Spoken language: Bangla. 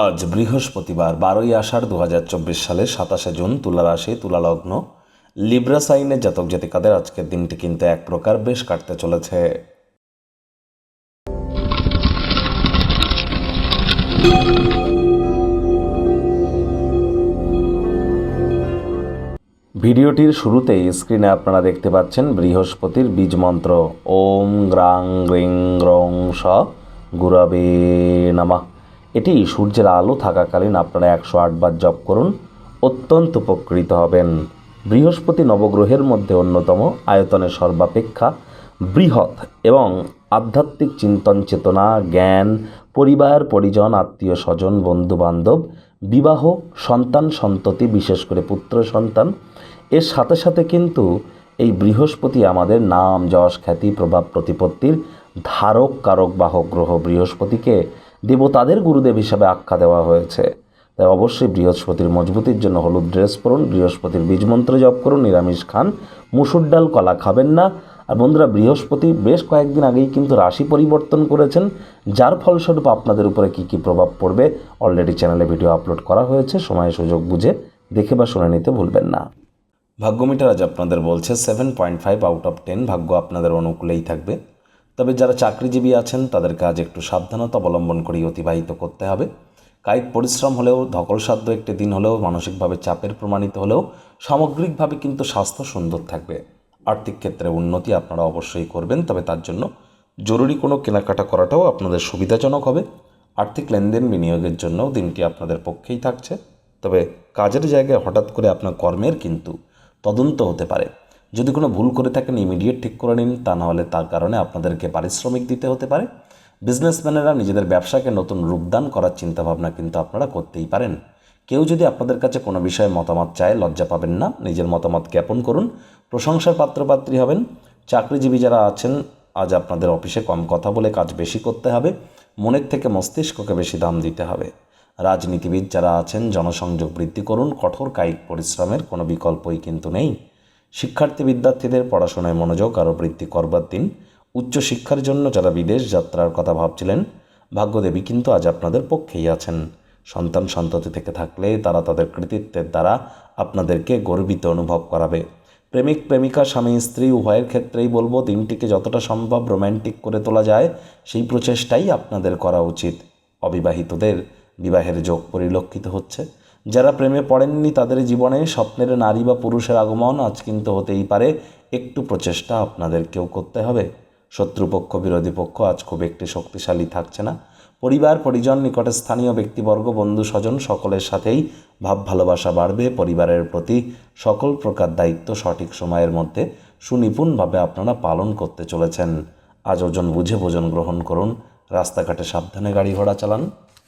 আজ বৃহস্পতিবার বারোই আষাঢ় দু হাজার চব্বিশ সালের সাতাশে জুন তুলা রাশি তুলা লগ্ন লিব্রা সাইনের জাতক জাতিকাদের আজকের দিনটি কিন্তু এক প্রকার বেশ কাটতে চলেছে। ভিডিওটির শুরুতেই স্ক্রিনে আপনারা দেখতে পাচ্ছেন বৃহস্পতির বীজ মন্ত্র। ওম গ্রাং, গ্রিং গ্রং স, গুরবে, নামা। এটি সূর্যের আলো থাকাকালীন আপনারা একশো আটবার জপ করুন, অত্যন্ত উপকৃত হবেন। বৃহস্পতি নবগ্রহের মধ্যে অন্যতম আয়তনে সর্বাপেক্ষা বৃহৎ এবং আধ্যাত্মিক চিন্তন চেতনা, জ্ঞান, পরিবার, পরিজন, আত্মীয় স্বজন বন্ধু বান্ধব বিবাহ, সন্তান, সন্ততি, বিশেষ করে পুত্র, সন্তান। এর সাথে সাথে কিন্তু এই বৃহস্পতি আমাদের নাম, যশ, খ্যাতি, প্রভাব, প্রতিপত্তির ধারক, কারক, বাহক, গ্রহ বৃহস্পতিকে দেবতাদের গুরুদেব হিসাবে আখ্যা দেওয়া হয়েছে। তাই অবশ্যই বৃহস্পতির মজবুতির জন্য হলুদ ড্রেস পরুন, বৃহস্পতির বীজ মন্ত্র জপ করুন, নিরামিষ খান, মুসুর ডাল, কলা খাবেন না। আর বন্ধুরা, বৃহস্পতি বেশ কয়েকদিন আগেই কিন্তু রাশি পরিবর্তন করেছেন, যার ফলস্বরূপ আপনাদের উপরে কী কী প্রভাব পড়বে অলরেডি চ্যানেলে ভিডিও আপলোড করা হয়েছে, সময় সুযোগ বুঝে দেখে বা শুনে নিতে ভুলবেন না। ভাগ্যমিটার আজ আপনাদের বলছে seven point five out of ten ভাগ্য আপনাদের অনুকূলেই থাকবে। তবে যারা চাকরিজীবী আছেন, তাদের কাজ একটু সাবধানতা অবলম্বন করেই অতিবাহিত করতে হবে। কায়িক পরিশ্রম হলেও, ধকলসাধ্য একটি দিন হলেও, মানসিকভাবে চাপের প্রমাণিত হলেও, সামগ্রিকভাবে কিন্তু স্বাস্থ্য সুন্দর থাকবে। আর্থিক ক্ষেত্রে উন্নতি আপনারা অবশ্যই করবেন, তবে তার জন্য জরুরি কোনো কেনাকাটা করাটাও আপনাদের সুবিধাজনক হবে। আর্থিক লেনদেন বিনিয়োগের জন্যও দিনটি আপনাদের পক্ষেই থাকছে। তবে কাজের জায়গায় হঠাৎ করে আপনার কর্মের কিন্তু তদন্ত হতে পারে। যদি কোনো ভুল করে থাকেন ইমিডিয়েট ঠিক করে নিন। তা নাহলে তার কারণে আপনাদেরকে পারিশ্রমিক দিতে হতে পারে। বিজনেসম্যানেরা নিজেদের ব্যবসাকে নতুন রূপদান করার চিন্তাভাবনা কিন্তু আপনারা করতেই পারেন। কেউ যদি আপনাদের কাছে কোনো বিষয়ে মতামত চায়, লজ্জা পাবেন না। নিজের মতামত জ্ঞাপন করুন। প্রশংসার পাত্রপাত্রী হবেন। চাকরিজীবী যারা আছেন, আজ আপনাদের অফিসে কম কথা বলে কাজ বেশি করতে হবে। মনের থেকে মস্তিষ্ককে বেশি দাম দিতে হবে। রাজনীতিবিদ যারা আছেন, জনসংযোগ বৃদ্ধি করুন। কঠোর কায়িক পরিশ্রমের কোনো বিকল্পই কিন্তু নেই। শিক্ষার্থী বিদ্যার্থীদের পড়াশোনায় মনোযোগ আরও বৃদ্ধি করবার দিন। উচ্চশিক্ষার জন্য যারা বিদেশ যাত্রার কথা ভাবছিলেন, ভাগ্যদেবী কিন্তু আজ আপনাদের পক্ষেই আছেন। সন্তান সন্ততি থেকে থাকলে তারা তাদের কৃতিত্বের দ্বারা আপনাদেরকে গর্বিত অনুভব করাবে। প্রেমিক, প্রেমিকা, স্বামী, স্ত্রী উভয়ের ক্ষেত্রেই বলব, দিনটিকে যতটা সম্ভব রোম্যান্টিক করে তোলা যায়, সেই প্রচেষ্টাই আপনাদের করা উচিত। অবিবাহিতদের বিবাহের যোগ পরিলক্ষিত হচ্ছে। যারা প্রেমে পড়েননি তাদের জীবনে স্বপ্নের নারী বা পুরুষের আগমন আজ কিন্তু হতেই পারে। একটু প্রচেষ্টা আপনাদেরকেও করতে হবে। শত্রুপক্ষ, বিরোধী পক্ষ আজ খুব একটি শক্তিশালী থাকছে না। পরিবার, পরিজন, নিকটে স্থানীয় ব্যক্তিবর্গ, বন্ধু, স্বজন সকলের সাথেই ভাব ভালোবাসা বাড়বে। পরিবারের প্রতি সকল প্রকার দায়িত্ব সঠিক সময়ের মধ্যে সুনিপুণভাবে আপনারা পালন করতে চলেছেন। আজ ওজন বুঝে ভোজন গ্রহণ করুন। রাস্তাঘাটে সাবধানে গাড়ি ঘোড়া চালান।